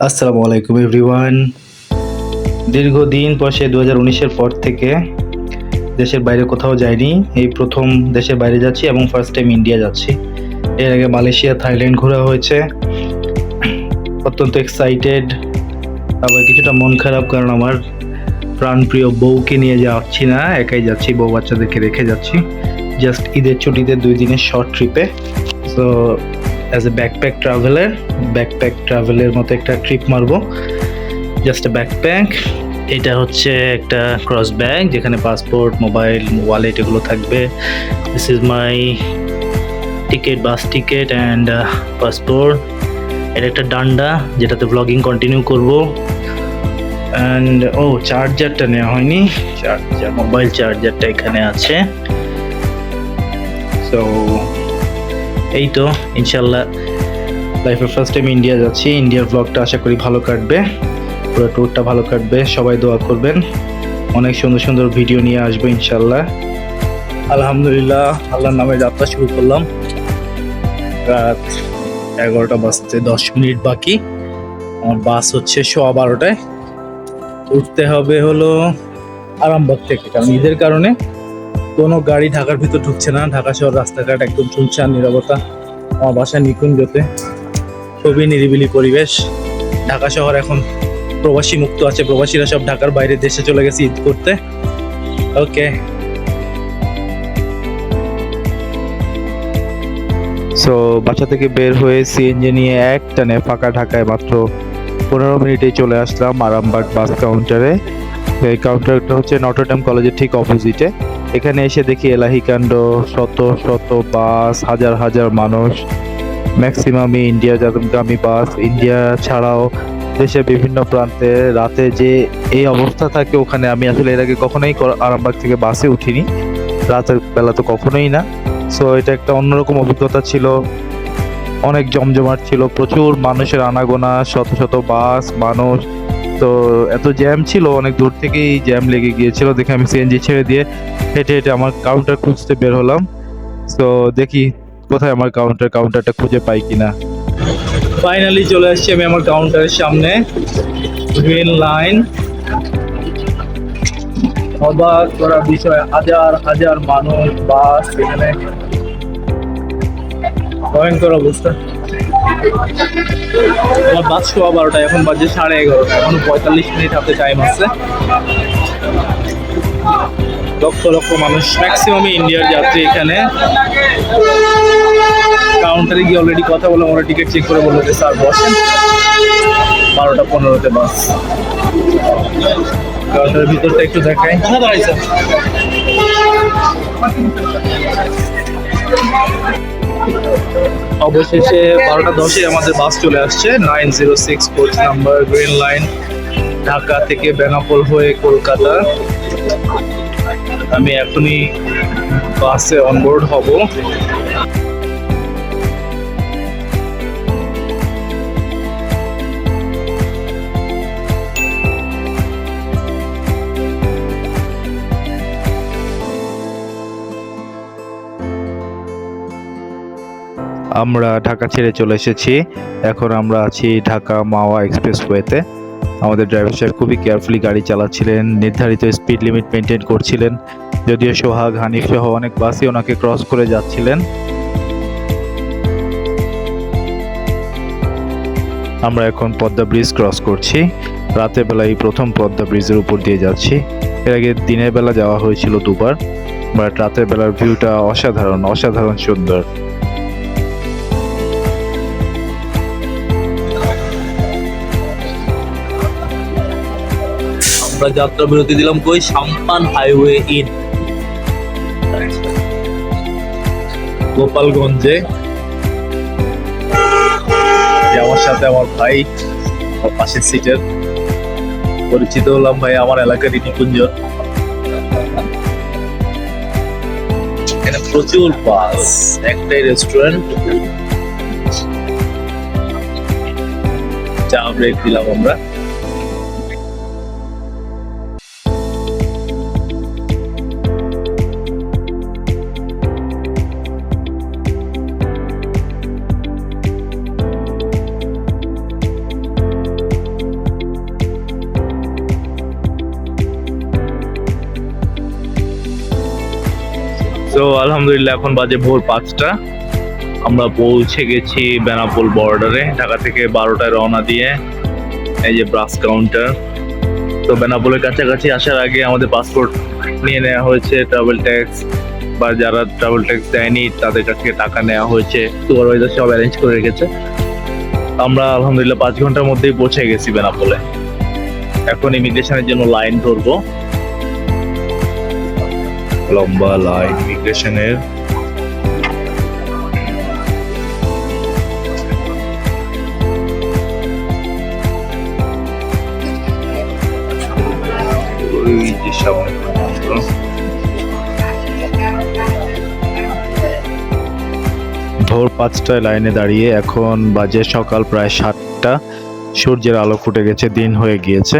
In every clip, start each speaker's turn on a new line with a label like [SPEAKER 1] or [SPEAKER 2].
[SPEAKER 1] আসসালামু আলাইকুম এভরিওয়ান দীর্ঘদিন পর সে দু হাজার উনিশের পর থেকে দেশের বাইরে কোথাও যাইনি। এই প্রথম দেশের বাইরে যাচ্ছি এবং ফার্স্ট টাইম ইন্ডিয়া যাচ্ছি। এর আগে মালয়েশিয়া, থাইল্যান্ড ঘোরা হয়েছে। অত্যন্ত এক্সাইটেড আবার কিছুটা মন খারাপ কারণ আমার প্রাণপ্রিয় বউকে নিয়ে যাচ্ছি না, একাই যাচ্ছি, বউ বাচ্চাদেরকে রেখে যাচ্ছি। জাস্ট ঈদের ছুটিতে দুই দিনের শর্ট ট্রিপে so as a backpack traveller backpack ট্রাভেলের মতো একটা ট্রিপ মারবো। জাস্ট এ ব্যাকপ্যাক এটা হচ্ছে একটা ক্রস ব্যাগ যেখানে পাসপোর্ট মোবাইল ওয়ালেট এগুলো থাকবে। This is my ticket bus ticket and passport এটা একটা ডান্ডা, যেটাতে ব্লগিং কন্টিনিউ করব। অ্যান্ড ও চার্জারটা নেওয়া হয়নি। চার্জার মোবাইল চার্জারটা এখানে আছে। সো এই তো ইনশাল্লাহ লাইফের ফার্স্ট টাইম ইন্ডিয়া যাচ্ছি। ইন্ডিয়ার ব্লগটা আশা করি ভালো কাটবে। পুরো ট্যুরটা ভালো কাটবে। সবাই দোয়া করবেন। অনেক সুন্দর সুন্দর ভিডিও নিয়ে আসব ইনশাল্লাহ। আলহামদুলিল্লাহ, আল্লাহর নামে যাত্রা শুরু করলাম। রাত এগারোটা বাজতে দশ মিনিট বাকি। আমার বাস হচ্ছে সোয়া বারোটায়। উঠতে হবে হলো আরামবাগ থেকে, কারণ ঈদের কারণে কোনো গাড়ি ঢাকার ভিতর ঢুকছে না। ঢাকা শহর রাস্তাঘাট একদম শুনছান নিরবতা। আমার বাসা নিকুঞ্জতে খুবই নিরিবিলি পরিবেশ। ঢাকা শহর এখন প্রবাসী মুক্ত আছে। প্রবাসীরা সব ঢাকার বাইরে দেশে চলে গেছে ঈদ করতে। ওকে। সো বাসা থেকে বের হয়ে সিএনজি নিয়ে এক টানে ফাঁকা ঢাকায় মাত্র পনেরো মিনিটে চলে আসলাম আরামবাগ বাস কাউন্টারে এই কাউন্টারটা হচ্ছে নটরডেম কলেজের ঠিক অপোজিটে এখানে এসে দেখি এলাহি কাণ্ড, শত শত বাস, হাজার হাজার মানুষ ম্যাক্সিমামই ইন্ডিয়া যাত্রাগামী বাস। ইন্ডিয়া ছাড়াও দেশের বিভিন্ন প্রান্তে রাতে যে এই অবস্থা থাকে, ওখানে আমি আসলে এর আগে কখনোই আরামবাগ থেকে বাসে উঠিনি। রাতের বেলা তো কখনোই না। সো এটা একটা অন্যরকম অভিজ্ঞতা ছিল। অনেক জমজমাট ছিল। প্রচুর মানুষের আনাগোনা, শত শত বাস, মানুষ। তো এত জ্যাম ছিল, অনেক দূর থেকেই জ্যাম লেগে গিয়েছিল, দেখে আমি সিএনজি ছেড়ে দিয়ে হেঁটে হেঁটে আমার কাউন্টার খুঁজতে বের হলাম। তো দেখি কোথায় আমার কাউন্টার কাউন্টারটা খুঁজে পাই কিনা। ফাইনালি চলে আসছি আমি আমার কাউন্টারের সামনে। গ্রিন লাইন অবাক করার বিষয়, হাজার হাজার মানুষ, বাস, এখানে। ভয়ঙ্কর অবস্থা। আমার বাস শোয়া বারোটা, এখন বাজে সাড়ে এগারোটা, এখন পঁয়তাল্লিশ মিনিট হাতে টাইম আছে। লক্ষ লক্ষ মানুষ ম্যাক্সিমামই ইন্ডিয়ার যাত্রী এখানে। কাউন্টারে গিয়ে অলরেডি কথা বলে আমরা টিকিট চেক করে বলল যে স্যার বসেন। বারোটা পনেরোতে বাস। কাউন্টারের ভিতরটা একটু দেখাই। অবশেষে বারোটা দশে আমাদের বাস চলে আসছে nine zero six coach number green line Dhaka থেকে বেনাপোল হয়ে কলকাতা। আমি এখনই বাসে অনবোর্ড হব। আমরা ঢাকা ছেড়ে চলে এসেছি। এখন আমরা আছি ঢাকা মাওয়া এক্সপ্রেসওয়েতে। আমাদের ড্রাইভার সাহেব খুবই কেয়ারফুলি গাড়ি চালাচ্ছিলেন, নির্ধারিত স্পিড লিমিট মেনটেন করছিলেন। যদিও সোহাগ, হানিফ সহ অনেক বাসই ওনাকে ক্রস করে যাচ্ছিলেন। আমরা এখন পদ্মা ব্রিজ ক্রস করছি। রাতের বেলা এই প্রথম পদ্মা ব্রিজের উপর দিয়ে যাচ্ছি। এর আগে দিনের বেলা যাওয়া হয়েছিল দুবার, বাট রাতের বেলার ভিউটা অসাধারণ অসাধারণ সুন্দর। আমরা যাত্রা বিরতি দিলাম কই? Sampan highway inn. গোপালগঞ্জে। আমার সাথে আমার ভাই পাশের সিটের। পরিচিত হলাম ভাই আমার এলাকার নিকুঞ্জ এখানে প্রচুর বাস একটাই রেস্টুরেন্ট চা ব্রেক দিলাম আমরা। সো আলহামদুলিল্লাহ, এখন বাজে ভোর পাঁচটা। আমরা পৌঁছে গেছি বেনাপোল বর্ডারে ঢাকা থেকে বারোটায় রওনা দিয়ে এই যে ব্রাস কাউন্টার তো বেনাপোলের কাছাকাছি আসার আগে আমাদের পাসপোর্ট নিয়ে নেওয়া হয়েছে ট্রাভেল ট্যাক্স বা যারা ট্রাভেল ট্যাক্স দেয়নি, তাদের কাছ থেকে টাকা নেওয়া হয়েছে। সুপারভাইজার সব অ্যারেঞ্জ করে রেখেছে। আমরা আলহামদুলিল্লাহ পাঁচ ঘণ্টার মধ্যেই পৌঁছে গেছি বেনাপোলে। এখন ইমিগ্রেশনের জন্য লাইন ধরবো। লম্বা লাইন ইমিগ্রেশনের
[SPEAKER 2] ভোর পাঁচটায় লাইনে দাঁড়িয়ে এখন বাজে সকাল প্রায় সাতটা। সূর্যের আলো ফুটে গেছে, দিন হয়ে গিয়েছে।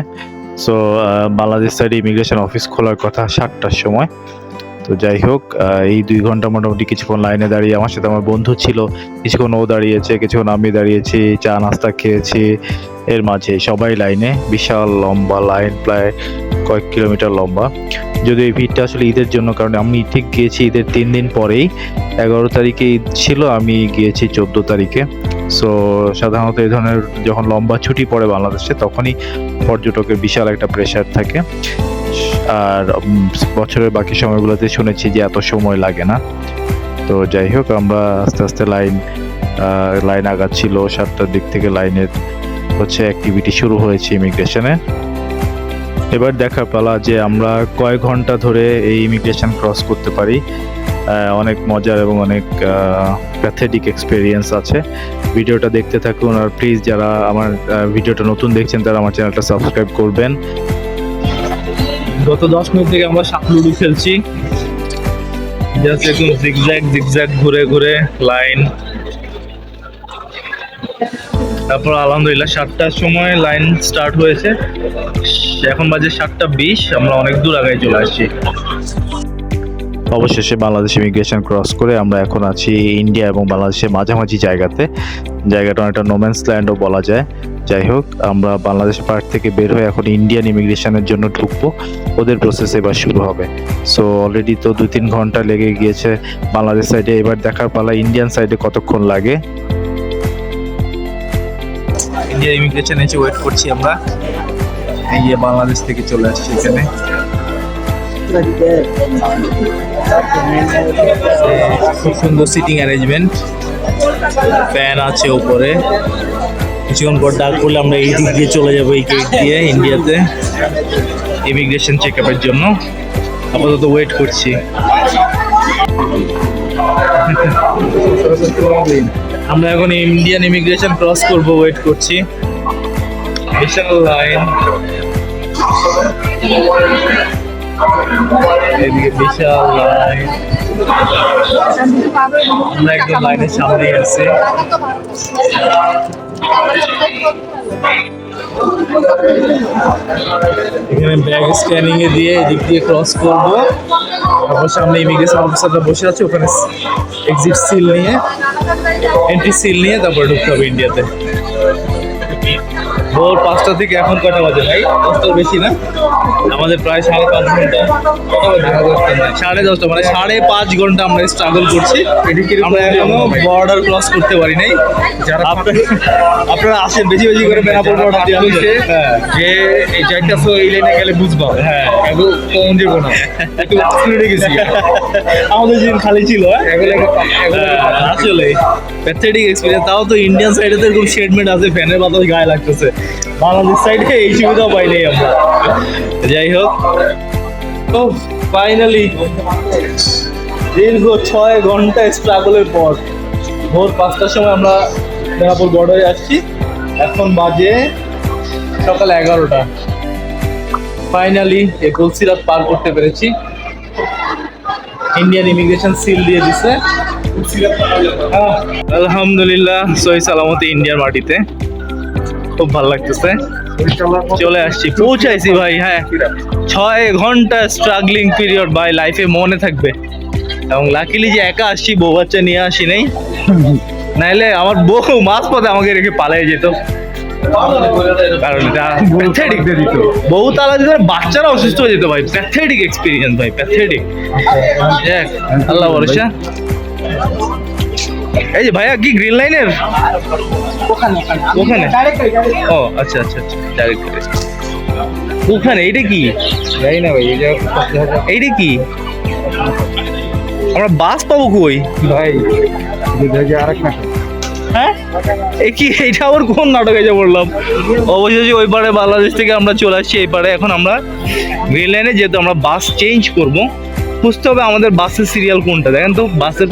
[SPEAKER 2] সো বাংলাদেশ সাইডে ইমিগ্রেশন অফিস খোলার কথা সাতটার সময়। তো যাই হোক এই দুই ঘণ্টা মোটামুটি কিছুক্ষণ লাইনে দাঁড়িয়ে আমার সাথে আমার বন্ধু ছিল। কিছুক্ষণ ও দাঁড়িয়েছে, কিছুক্ষণ আমি দাঁড়িয়েছি, চা, নাস্তা খেয়েছি। এর মাঝে সবাই লাইনে, বিশাল লম্বা লাইন, প্রায় কয়েক কিলোমিটার লম্বা। যদি এই ভিড়টা আসলে ঈদের জন্য, কারণ আমি ঠিক গিয়েছি ঈদের তিন দিন পরেই। এগারো তারিখে ঈদ ছিল, আমি গিয়েছি চোদ্দ তারিখে। সো সাধারণত এই ধরনের যখন লম্বা ছুটি পড়ে বাংলাদেশে, তখনই পর্যটকের বিশাল একটা প্রেশার থাকে। আর বছরের বাকি সময়গুলোতে শুনেছি যে এত সময় লাগে না। তো যাই হোক, আমরা আস্তে আস্তে লাইন লাইন আগাচ্ছিল, সাতটার দিক থেকে লাইনের হচ্ছে অ্যাক্টিভিটি শুরু হয়েছে ইমিগ্রেশনে এবার দেখার পালা যে আমরা কয় ঘণ্টা ধরে এই ইমিগ্রেশন ক্রস করতে পারি। অনেক মজার এবং অনেক প্যাথেটিক এক্সপিরিয়েন্স আছে। ভিডিওটা দেখতে থাকুন আর প্লিজ যারা আমার ভিডিওটা নতুন দেখছেন তারা আমার চ্যানেলটা সাবস্ক্রাইব করবেন।
[SPEAKER 1] গত দশ মিনিট থেকে আমরা সাপ লুডু খেলছি। জাস্ট একদম জিগজ্যাগ জিগজ্যাগ ঘুরে ঘুরে লাইন তারপর আলহামদুলিল্লাহ সাতটার সময় লাইন স্টার্ট হয়েছে। এখন বাজে সাতটা বিশ, আমরা অনেক দূর আগে চলে আসছি।
[SPEAKER 2] অবশেষে বাংলাদেশ ইমিগ্রেশন ক্রস করে আমরা এখন আছি ইন্ডিয়া এবং বাংলাদেশের মাঝামাঝি জায়গাতে। জায়গাটা অনেকটা নোম্যান্স ল্যান্ডও বলা যায়। যাই হোক, আমরা বাংলাদেশ পার্ক থেকে বের হয়ে এখন ইন্ডিয়ান ইমিগ্রেশনের জন্য ঢুকবো। ওদের প্রসেস এবার শুরু হবে। সো অলরেডি তো দু তিন ঘণ্টা লেগে গিয়েছে বাংলাদেশ সাইডে এবার দেখার পালা ইন্ডিয়ান সাইডে কতক্ষণ লাগে।
[SPEAKER 1] ইন্ডিয়া ইমিগ্রেশন এসে ওয়েট করছি আমরা, এই বাংলাদেশ থেকে চলে আসছি এখানে। খুব সুন্দর সিটিং অ্যারেঞ্জমেন্ট ফ্যান আছে ওপরে কিছুক্ষণ পর ডাক করলে আমরা এই দিক দিয়ে চলে যাব, এই গেট দিয়ে ইন্ডিয়াতে ইমিগ্রেশন চেক আপের জন্য। আপাতত ওয়েট করছি। আমরা এখন ইন্ডিয়ান ইমিগ্রেশন ক্রস করব ওয়েট করছি। বিশাল লাইন এদিকে বিশাল লাইন আমরা একদম লাইনের সামনেই আছি। এখানে ব্যাগ স্ক্যানিং এ দিয়ে এদিক দিয়ে ক্রস করব। তারপর সামনে ইমিগ্রেশন অফিসাররা বসে আছে, ওখানে এক্সিট সিল নিয়ে এন্ট্রি সিল নিয়ে তারপর ঢুকতে হবে ইন্ডিয়াতে ভোর পাঁচটা থেকে এখন কটা বাজে ভাই? দশটার বেশি না? আমাদের প্রায় সাড়ে পাঁচ ঘণ্টা। সাড়ে দশটা মানে সাড়ে পাঁচ ঘণ্টা আমরা স্ট্রাগল করছি। আমরা এখনও বর্ডার ক্রস করতে পারি নাই। যারা আপনারা আসেন বেশি বেশি করে বর্ডার দিয়ে যে এই তো এই লাইনে গেলে বুঝবা। হ্যাঁ। এগুলো না। একটু গেছি আমাদের দিন খালি ছিল হ্যাঁ, আসলে প্যাথেটিক এক্সপিরিয়েন্স তাও তো ইন্ডিয়ান সাইডে তো এরকম শেডমেন্ট আছে ফ্যানের বাতাস গায়ে লাগতেছে। বাংলাদেশ সাইডে এই সুবিধাও পাই নাই আমরা। যাই হোক। তো ফাইনালি দীর্ঘ ছয় ঘণ্টা স্ট্রাগলের পর ভোর পাঁচটার সময় আমরা মেহাপুর বর্ডারে আসছি। এখন বাজে সকাল এগারোটা। ফাইনালি এই গলসিরাত পার করতে পেরেছি। ইন্ডিয়ান ইমিগ্রেশন সিল দিয়ে দিছে। আলহামদুলিল্লাহ, সহি সালামতে ইন্ডিয়ার মাটিতে। খুব ভালো লাগতেছে। চলে আসছি। পৌঁছাইছি ভাই হ্যাঁ। ছয় ঘণ্টা স্ট্রাগলিং পিরিয়ড ভাই লাইফে মনে থাকবে। এবং লাকিলি যে একা আসছি, বউ বাচ্চা নিয়ে আসি নাই। নাইলে আমার বউ মাঝ পথে আমাকে রেখে পালিয়ে যেত। বহু তালা দিতে বাচ্চারা অসুস্থ হয়ে যেত ভাই। প্যাথেটিক এক্সপিরিয়েন্স ভাই প্যাথেটিক আল্লাহ ভরসা। এই যে ভাইয়া কি গ্রিন লাইনের
[SPEAKER 3] ওখানে ওখানে।
[SPEAKER 1] ওখানে? ও আচ্ছা আচ্ছা আচ্ছা ডাইরেক্ট ওখানে এইটা কি?
[SPEAKER 3] জানি না ভাই
[SPEAKER 1] এইটা কি? আমরা বাস পাবো কই?
[SPEAKER 3] ভাই আরেক না
[SPEAKER 1] হ্যাঁ? এ কি এইটা আবার কোন নাটকে যা বললাম? অবশেষে ওই পারে বাংলাদেশ থেকে আমরা চলে আসছি এই পারে। এখন আমরা গ্রিন লাইনে যেহেতু আমরা বাস চেঞ্জ করব বুঝতে হবে আমাদের বাসের সিরিয়াল কোনটা দেখেন তো বাসের।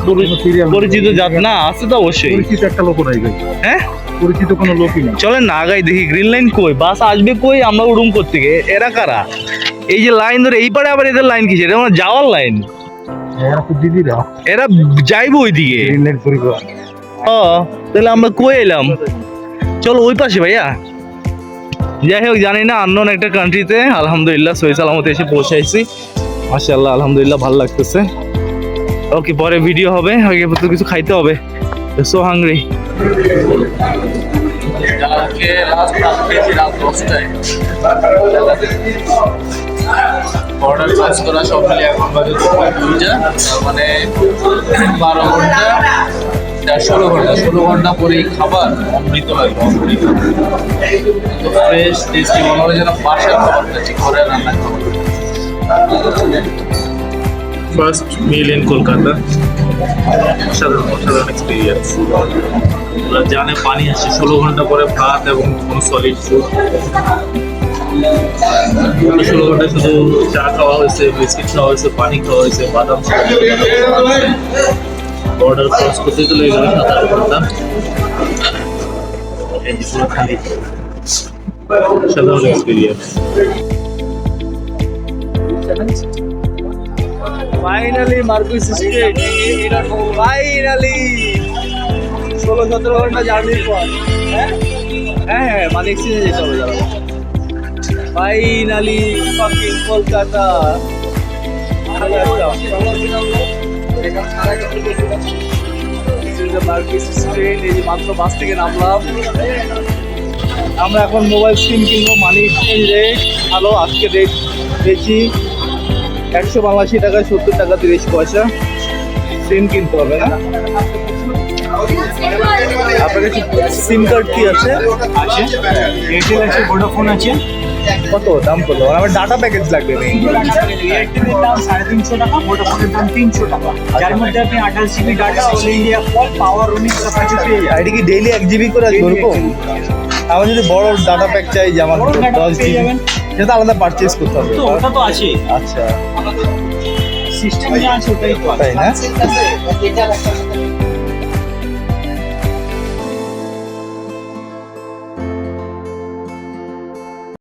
[SPEAKER 1] পরিচিত যাত না আছে তো অবশ্যই।
[SPEAKER 3] পরিচিত একটা লোক নাই
[SPEAKER 1] হ্যাঁ?
[SPEAKER 3] পরিচিত কোনো লোকই না
[SPEAKER 1] চলেন না আগাই দেখি গ্রিন লাইন কই? বাস আসবে কই? আমরা উড়ুম করতে গিয়ে এরা কারা? এই যে লাইন ধরে এই পারে আবার এদের লাইন কিসের? এটা আমার যাওয়ার লাইন
[SPEAKER 3] দিদিরা
[SPEAKER 1] এরা যাইবো ওইদিকে। ও তাহলে আমরা কই এলাম? চলো ওই পাশে ভাইয়া। যাই হোক জানি না আননোন একটা কান্ট্রিতে আলহামদুলিল্লাহ সহি সালামতে এসে পৌঁছাইছি। মাশাআল্লাহ, আলহামদুলিল্লাহ, ভালো লাগতেছে। ওকে পরে ভিডিও হবে? আগে তো কিছু খাইতে হবে। সো হাংরি অর্ডার ক্লাস করা সব মানে বারো ঘণ্টা ষোলো ঘণ্টা। ষোলো ঘণ্টা রান্না খাবার ফার্স্ট মিল ইন কলকাতা অসাধারণ অসাধারণ এক্সপিরিয়েন্স জানে পানি আসছে ষোলো ঘণ্টা পরে ভাত এবং কোনো সলিড ফুড ষোলো ঘণ্টা শুধু চা খাওয়া হয়েছে বিস্কিট খাওয়া হয়েছে, পানি খাওয়া হয়েছে, বাদাম অর্ডার ক্রস করতে গেল সাতার এই পুরো খালি। সাধারণ experience finally Marquis Street finally ষোলো, সতেরো ঘণ্টা জার্নির পর। হ্যাঁ? হ্যাঁ হ্যাঁ মানে এক্সচেঞ্জে যেতে হবে যারা। Finally fucking Kolkata Marquis Street এই মাত্র বাস থেকে নামলাম। আমরা এখন মোবাইল সিম কিনবো। মানি এক্সচেঞ্জ রেট ভালো, আজকে রেট বেশি একশো বাংলাশি টাকায় সত্তর টাকা তিরিশ পয়সা। সিম কিনতে হবে না আপনার কাছে সিম কার্ড কি আছে? আছে
[SPEAKER 3] এয়ারটেল আছে ভোডাফোন আছে।
[SPEAKER 1] কত দাম কত? আমার ডাটা প্যাকেজ লাগবে
[SPEAKER 3] এয়ারটেলের দাম সাড়ে তিনশো টাকা ভোডাফোনের দাম তিনশো টাকা। যার মধ্যে আপনি আঠাশ GB data all India call power roaming সব কিছু পেয়ে যাবেন।
[SPEAKER 1] আইডি কি ডেইলি এক জিবি করে ওরকম আমার যদি বড় ডাটা প্যাক চাই যে আমার দশ জিবি সেটা আলাদা পারচেজ করতে হবে।
[SPEAKER 3] তো ওটা তো আছে
[SPEAKER 1] আচ্ছা।
[SPEAKER 3] সিস্টেম আছে ওটাই
[SPEAKER 1] তাই না?